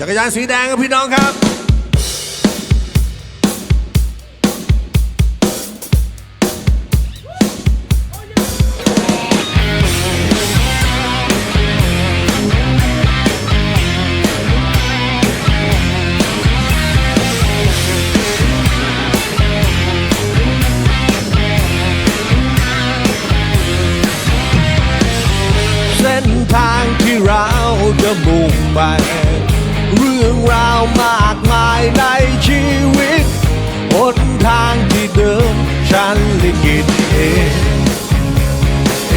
จักรยานสีแดงครับพี่น้องครับ เส้นทางที่เราจะมุ่งไป ราวมากมายในชีวิตหนทางที่เดิมฉันลิขิตเองเอ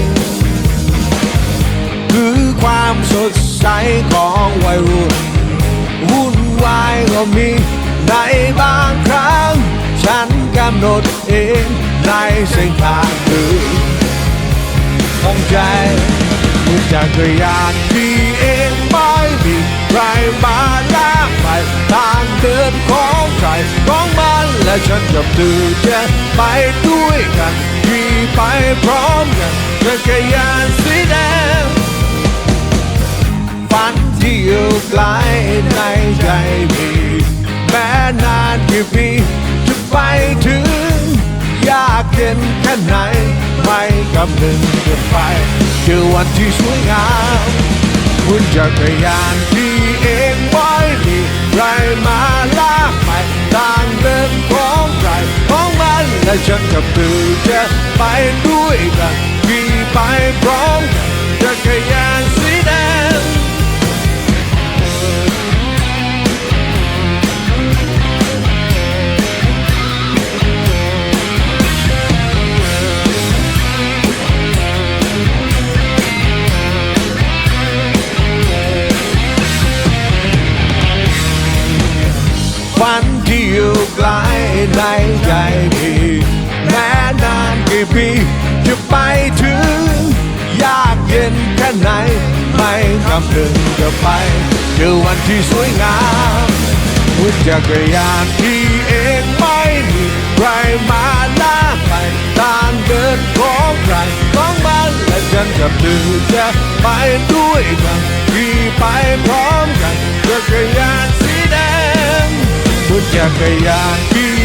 งคือความสดใสของวัยรุ่นวุ่นวายก็มีในบางครั้ง ฉันกำหนดเองในเส้นทางเดินของใจมือนจักรยานที่ ฉันกับเธอจะไปด้วยกันขี่ไปพร้อมกันจักรยานสีแดงฝันที่อยู่ไกลในใจมีแม้นานกี่ปีจะไปถึง ยากเย็นแค่ไหนไม่กำนึงจะไปเจอวันที่สวยงามคุณจักรยานที่ และฉันกับเธอจะไปด้วยกันขี่ไปพร้อมกันจักรยานสีแดงฝันที่อยู่ไกลในใจพี่แม้นาน กี่ปีจะไปถึง ยากเย็นแค่ไหน ไม่คำนึงจะไปเจอวันที่สวยงามหุ่นจักรยานที่เองไม่มีใครมาลาไปทางเดินของใครของมันและฉันกับเธอจะไปด้วยกันขี่ไปพร้อมกันจักรยานสีแดงบนจักรยานที่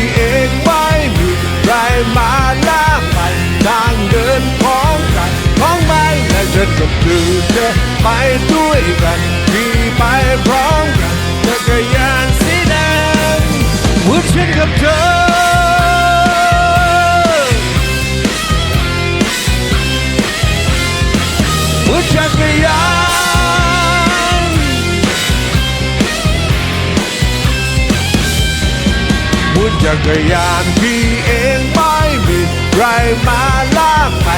ฉันกับเธอจะไปด้วยกันขี่ไปพร้อมกันจักรยานสีแดงเหมือนฉันกับเธอบนจักรยานบนจักรยานที่เองไม่มีใครมาลากไป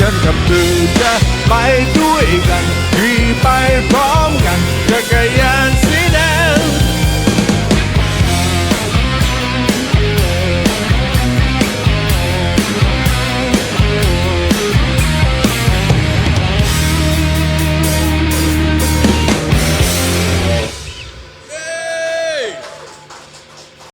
ฉันกับเธอจะไปด้วยกันขี่ไปพร้อมกันจักรน